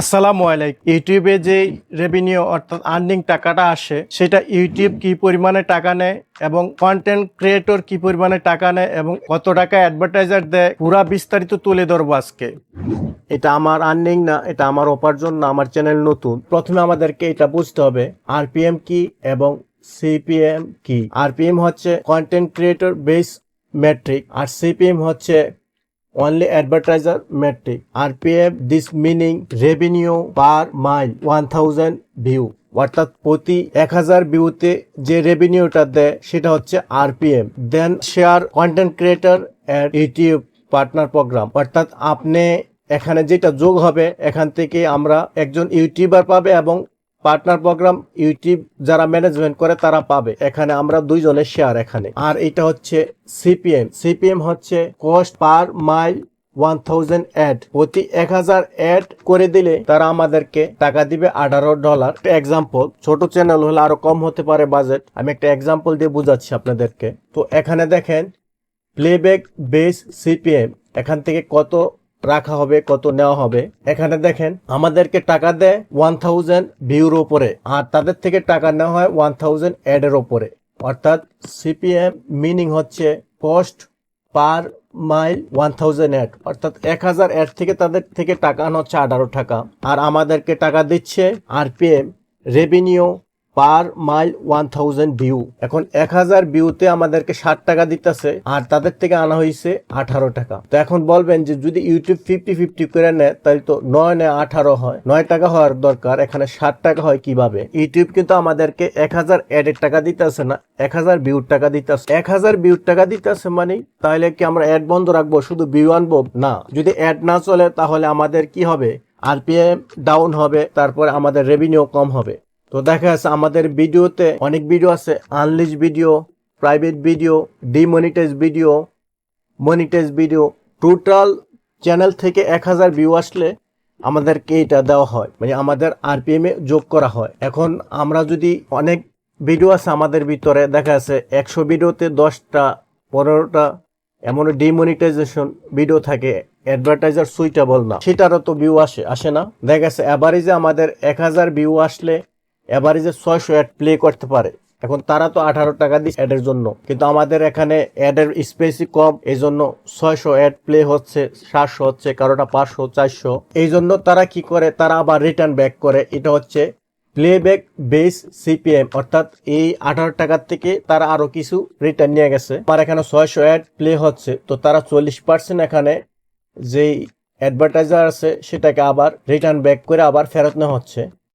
আসসালামু আলাইকুম। ইউটিউবে যে রেভিনিউ অর্থাৎ আর্নিং টাকাটা আসে, সেটা ইউটিউব কি পরিমাণে টাকা নেয় এবং কন্টেন্ট ক্রিয়েটর কি পরিমাণে টাকা নেয় এবং কত টাকা অ্যাডভার্টাইজার দেয়, পুরা বিস্তারিত তুলে ধরবো আজকে। এটা আমার আর্নিং না, এটা আমার উপার্জন না, আমার চ্যানেল নতুন। প্রথমে আমাদেরকে এটা বুঝতে হবে আরপিএম কি এবং সিপিএম কি। আরপিএম হচ্ছে কন্টেন্ট ক্রিয়েটর বেস মেট্রিক আর সিপিএম হচ্ছে only advertiser, metric. Rpm this meaning revenue per mile 1000 view. অর্থাৎ প্রতি এক হাজার ভিউতে যে রেভিনিউটা দেয়, সেটা হচ্ছে RPM then share content creator and YouTube partner program অর্থাৎ আপনি এখানে যেটা যোগ হবে, এখান থেকে আমরা একজন ইউটিউবার পাবে এবং পার্টনার প্রোগ্রাম, ইউটিউব যারা ম্যানেজমেন্ট করে তারা পাবে। এখানে আমরা দুইজনের শেয়ার এখানে। আর এটা হচ্ছে সিপিএম সিপিএম হচ্ছে cost per mile one thousand ad প্রতি এক হাজার অ্যাড করে দিলে তারা আমাদেরকে টাকা দিবে আঠারো ডলার এক্সাম্পল ছোট চ্যানেল হলে আরও কম হতে পারে বাজেট আমি একটা এক্সাম্পল দিয়ে বুঝাচ্ছি আপনাদেরকে। তো এখানে দেখেন প্লেব্যাক বেস সিপিএম এখান থেকে কত রাখা হবে, কত নেওয়া হবে। এখানে দেখেন, আমাদেরকে টাকা দেয় ওয়ান থাউজেন্ড ভিউর ওপরে আর তাদের থেকে টাকা নেওয়া হয় ওয়ান থাউজেন্ড অ্যাডের ওপরে অর্থাৎ সিপিএম মিনিং হচ্ছে cost per mile one thousand ad অর্থাৎ এক হাজার অ্যাড থেকে তাদের থেকে টাকা হচ্ছে আঠারো টাকা। আর আমাদেরকে টাকা দিচ্ছে RPM revenue per mile one thousand view. এখন এক হাজার ভিউতে আমাদেরকে ষাট টাকা দিতেছে, আর তাদের থেকে আনা হয়েছে আঠারো টাকা। তো এখন বলবেন যে, যদি ইউটিউব ফিফটি ফিফটি করে নেয়, তাহলে তো নয় নেয় আঠারো হয়। নয় টাকা হওয়ার দরকার, এখানে ষাট টাকা হয় কীভাবে? ইউটিউব কিন্তু আমাদেরকে এক হাজার অ্যাডের টাকা দিতেছে না, এক হাজার ভিউর টাকা দিতেছে। এক হাজার ভিউর টাকা দিতেছে মানে তাহলে কি আমরা অ্যাড বন্ধ রাখব, শুধু ভিউ আনব? না। যদি অ্যাড না চলে, তাহলে আমাদের কি হবে? আরপিএম ডাউন হবে, তারপরে আমাদের রেভিনিউ কম হবে। তো দেখা যাচ্ছে আমাদের ভিডিওতে অনেক ভিডিও আছে। Unlisted video private video demonetise video monetise video total channel থেকে এক হাজার ভিউ আসলে আমাদেরকে এটা দেওয়া হয়। মানে আমাদের আরপিএম যোগ করা হয়। এখন আমরা যদি অনেক ভিডিও আছে আমাদের ভিতরে, দেখা যাচ্ছে একশো ভিডিওতে দশটা, পনেরোটা এমন ডিমনিটাইজেশন ভিডিও থাকে। অ্যাডভার্টাইজার সুইটেবল না। সেটারও তো ভিউ আসে আসে না। দেখা গেছে অ্যাভারেজে আমাদের এক হাজার ভিউ আসলে অ্যাভারেজে ছয়শো অ্যাড প্লে করতে পারে। এখন তারা তো আঠারো টাকা দিচ্ছে অ্যাডের জন্য। কিন্তু আমাদের এখানে অ্যাডের স্পেসই কম এই জন্য ছয়শো অ্যাড প্লে হচ্ছে, সাতশো হচ্ছে, কারোটা পাঁচশো, চারশো। এই জন্য তারা কি করে? তারা আবার রিটার্ন ব্যাক করে। এটা হচ্ছে প্লেব্যাক বেস সিপিএম অর্থাৎ এই আঠারো টাকার থেকে তারা আরও কিছু রিটার্ন নিয়ে গেছে। আমার এখানে ছয়শো অ্যাড প্লে হচ্ছে। তো তারা চল্লিশ পার্সেন্ট এখানে যেই অ্যাডভার্টাইজার আছে, সেটাকে আবার রিটার্ন ব্যাক করে আবার ফেরত নেওয়া হচ্ছে।